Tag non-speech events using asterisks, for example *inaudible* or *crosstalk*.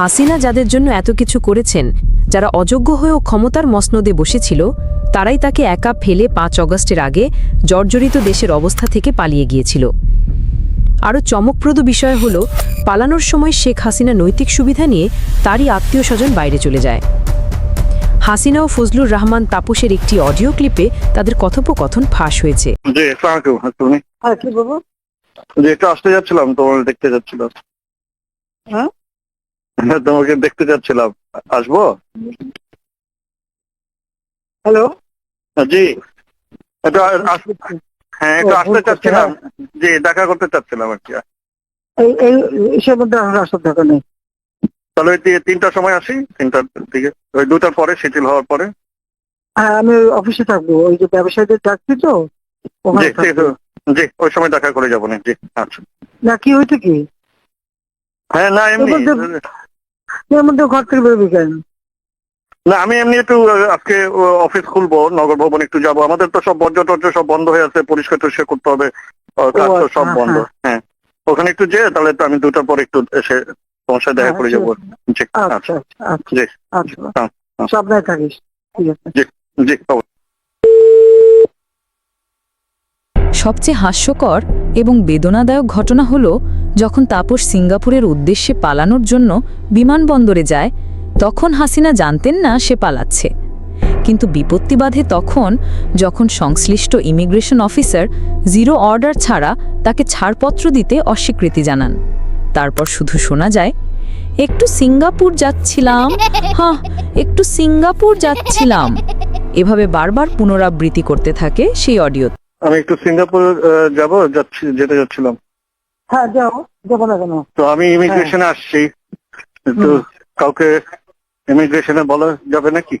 হাসিনা যাদের জন্য এত কিছু করেছেন যারা অযোগ্য হয়েও ক্ষমতার মসনদে বসেছিল তারাই তাকে একা ফেলে পাঁচ অগস্টের আগে জর্জরিত দেশের অবস্থা থেকে পালিয়ে গিয়েছিল। আরও চমকপ্রদ বিষয় হল পালানোর সময় শেখ হাসিনা নৈতিক সুবিধা নিয়ে তারই আত্মীয় স্বজন বাইরে চলে যায়। হাসিনা ও ফজলুর রহমান তাপসের একটি অডিও ক্লিপে তাদের কথোপকথন ফাঁস হয়েছে। হ্যাঁ কি বলব? যে একটু আসতে যাচ্ছিলাম তোমার দেখতে যাচ্ছিলাম। হ্যাঁ? হ্যাঁ, *laughs* তোমাকে দেখতে চাচ্ছিলাম আসব? হ্যালো? জি। একটু হ্যাঁ একটু আসতে চাচ্ছিলাম। জি দেখা করতে চাচ্ছিলাম আর কি। এই ইসের মধ্যে আসার দরকার নেই। তাহলে ওই তিনটার সময় আসি। তিনটার দিকে। ওই দুটার পরে শিথিল হওয়ার পরে। হ্যাঁ আমি অফিসে থাকব। ওই যে ব্যবসায়ীদের ডাকছি তো জি ওই সময় দেখা করে যাব না। জি আচ্ছা। না কি হয়েছে কি? হ্যাঁ না এমনি। এর মধ্যে- ঘর থেকে বেরোবি কেন? না আমি এমনি একটু আজকে অফিস খুলবো নগর ভবন একটু যাব। আমাদের তো সব বর্জ্য টর্জ্য সব বন্ধ হয়ে আছে পরিষ্কার টরিষ্কার করতে হবে কাজ তো আচ্ছা, সব হ্যাঁ, বন্ধ। হ্যাঁ। ওখানে একটু যেয়ে তাহলে তো আমি দুটার পর একটু এসে তোমার সাথে দেখা হ্যাঁ, করে যাব। জি আচ্ছা আচ্ছা আচ্ছা আচ্ছা জি আচ্ছা হ্যাঁ, হ্যাঁ। সাবধানে থাকিস ঠিক জি সবচেয়ে হাস্যকর এবং বেদনাদায়ক ঘটনা হলো যখন তাপস সিঙ্গাপুরের উদ্দেশ্যে পালানোর জন্য বিমানবন্দরে যায়, তখন হাসিনা জানতেন না সে পালাচ্ছে। কিন্তু বিপত্তি বাধে তখন যখন সংশ্লিষ্ট ইমিগ্রেশন অফিসার জিরো অর্ডার ছাড়া তাকে ছাড়পত্র দিতে অস্বীকৃতি জানান। তারপর শুধু শোনা যায়, একটু সিঙ্গাপুর যাচ্ছিলাম হ্যাঁ একটু সিঙ্গাপুর যাচ্ছিলাম। এভাবে বারবার পুনরাবৃত্তি করতে থাকে সেই অডিও আমি একটু সিঙ্গাপুর যাব, যাচ্ছি, যেতে যাচ্ছিলাম। হ্যাঁ যাও যাব না কেন? তো আমি ইমিগ্রেশনে আসছি। কিন্তু। কাউকে ইমিগ্রেশনে বলা যাবে নাকি?